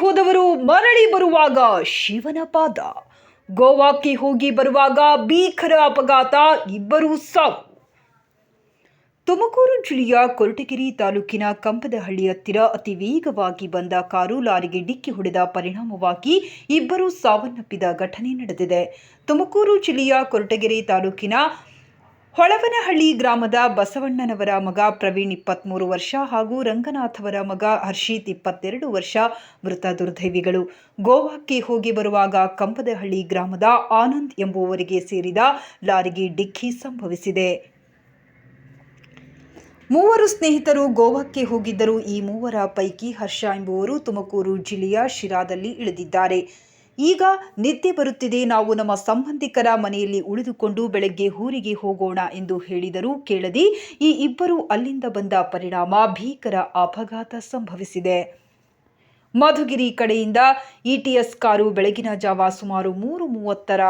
ಹೋದವರು ಮರಳಿ ಬರುವಾಗ ಶಿವನ ಪಾದ. ಗೋವಾಕ್ಕೆ ಹೋಗಿ ಬರುವಾಗ ಭೀಕರ ಅಪಘಾತ, ಇಬ್ಬರು ಸಾವು. ತುಮಕೂರು ಜಿಲ್ಲೆಯ ಕೊರಟಗೆರೆ ತಾಲೂಕಿನ ಕಂಪದಹಳ್ಳಿ ಹತ್ತಿರ ಅತಿ ವೇಗವಾಗಿ ಬಂದ ಕಾರು ಲಾರಿಗೆ ಡಿಕ್ಕಿ ಹೊಡೆದ ಪರಿಣಾಮವಾಗಿ ಇಬ್ಬರು ಸಾವನ್ನಪ್ಪಿದ ಘಟನೆ ನಡೆದಿದೆ. ತುಮಕೂರು ಜಿಲ್ಲೆಯ ಕೊರಟಗೆರೆ ತಾಲೂಕಿನ ಹೊಳವನಹಳ್ಳಿ ಗ್ರಾಮದ ಬಸವಣ್ಣನವರ ಮಗ ಪ್ರವೀಣ್ ಇಪ್ಪತ್ಮೂರು ವರ್ಷ ಹಾಗೂ ರಂಗನಾಥವರ ಮಗ ಹರ್ಷಿತ್ ಇಪ್ಪತ್ತೆರಡು ವರ್ಷ ಮೃತ ದುರ್ದೈವಿಗಳು. ಗೋವಾಕ್ಕೆ ಹೋಗಿ ಬರುವಾಗ ಕಂಪದಹಳ್ಳಿ ಗ್ರಾಮದ ಆನಂದ್ ಎಂಬುವವರಿಗೆ ಸೇರಿದ ಲಾರಿಗೆ ಡಿಕ್ಕಿ ಸಂಭವಿಸಿದೆ. ಮೂವರು ಸ್ನೇಹಿತರು ಗೋವಾಕ್ಕೆ ಹೋಗಿದ್ದರು ಈ ಮೂವರ ಪೈಕಿ ಹರ್ಷ ಎಂಬುವರು ತುಮಕೂರು ಜಿಲ್ಲೆಯ ಶಿರಾದಲ್ಲಿ ಇಳಿದಿದ್ದಾರೆ. ಈಗ ನಿದ್ದೆ ಬರುತ್ತಿದೆ. ನಾವು ನಮ್ಮ ಸಂಬಂಧಿಕರ ಮನೆಯಲ್ಲಿ ಉಳಿದುಕೊಂಡು ಬೆಳಗ್ಗೆ ಊರಿಗೆ ಹೋಗೋಣ ಎಂದು ಹೇಳಿದರೂ ಕೇಳದೆ ಈ ಇಬ್ಬರು ಅಲ್ಲಿಂದ ಬಂದ ಪರಿಣಾಮ ಭೀಕರ ಅಪಘಾತ ಸಂಭವಿಸಿದೆ. ಮಧುಗಿರಿ ಕಡೆಯಿಂದ ಇಟಿಎಸ್ ಕಾರು ಬೆಳಗಿನ ಜಾವ ಸುಮಾರು ಮೂರು ಮೂವತ್ತರ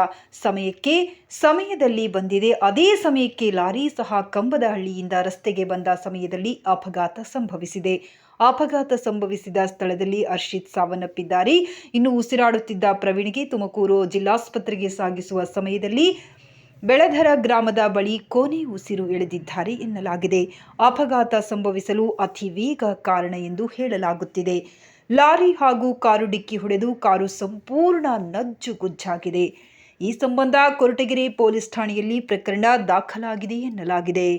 ಸಮಯಕ್ಕೆ ಸಮಯದಲ್ಲಿ ಬಂದಿದೆ. ಅದೇ ಸಮಯಕ್ಕೆ ಲಾರಿ ಸಹ ಕಂಬದಹಳ್ಳಿಯಿಂದ ರಸ್ತೆಗೆ ಬಂದ ಸಮಯದಲ್ಲಿ ಅಪಘಾತ ಸಂಭವಿಸಿದೆ. ಅಪಘಾತ ಸಂಭವಿಸಿದ ಸ್ಥಳದಲ್ಲಿ ಅರ್ಷಿತ್ ಸಾವನ್ನಪ್ಪಿದ್ದಾರೆ. ಇನ್ನು ಉಸಿರಾಡುತ್ತಿದ್ದ ಪ್ರವೀಣ್ಗೆ ತುಮಕೂರು ಜಿಲ್ಲಾಸ್ಪತ್ರೆಗೆ ಸಾಗಿಸುವ ಸಮಯದಲ್ಲಿ ಬೆಳಧರ ಗ್ರಾಮದ ಬಳಿ ಕೋನೆ ಉಸಿರು ಎಳೆದಿದ್ದಾರೆ ಎನ್ನಲಾಗಿದೆ. ಅಪಘಾತ ಸಂಭವಿಸಲು ಅತಿ ವೇಗ ಕಾರಣ ಎಂದು ಹೇಳಲಾಗುತ್ತಿದೆ. ಲಾರಿ ಹಾಗೂ ಕಾರು ಡಿಕ್ಕಿ ಹೊಡೆದು ಕಾರು ಸಂಪೂರ್ಣ ನಜ್ಜುಗುಜ್ಜಾಗಿದೆ ಈ ಸಂಬಂಧ ಕೊರಟಗೆರೆ ಪೊಲೀಸ್ ಠಾಣೆಯಲ್ಲಿ ಪ್ರಕರಣ ದಾಖಲಾಗಿದೆ ಎನ್ನಲಾಗಿದೆ.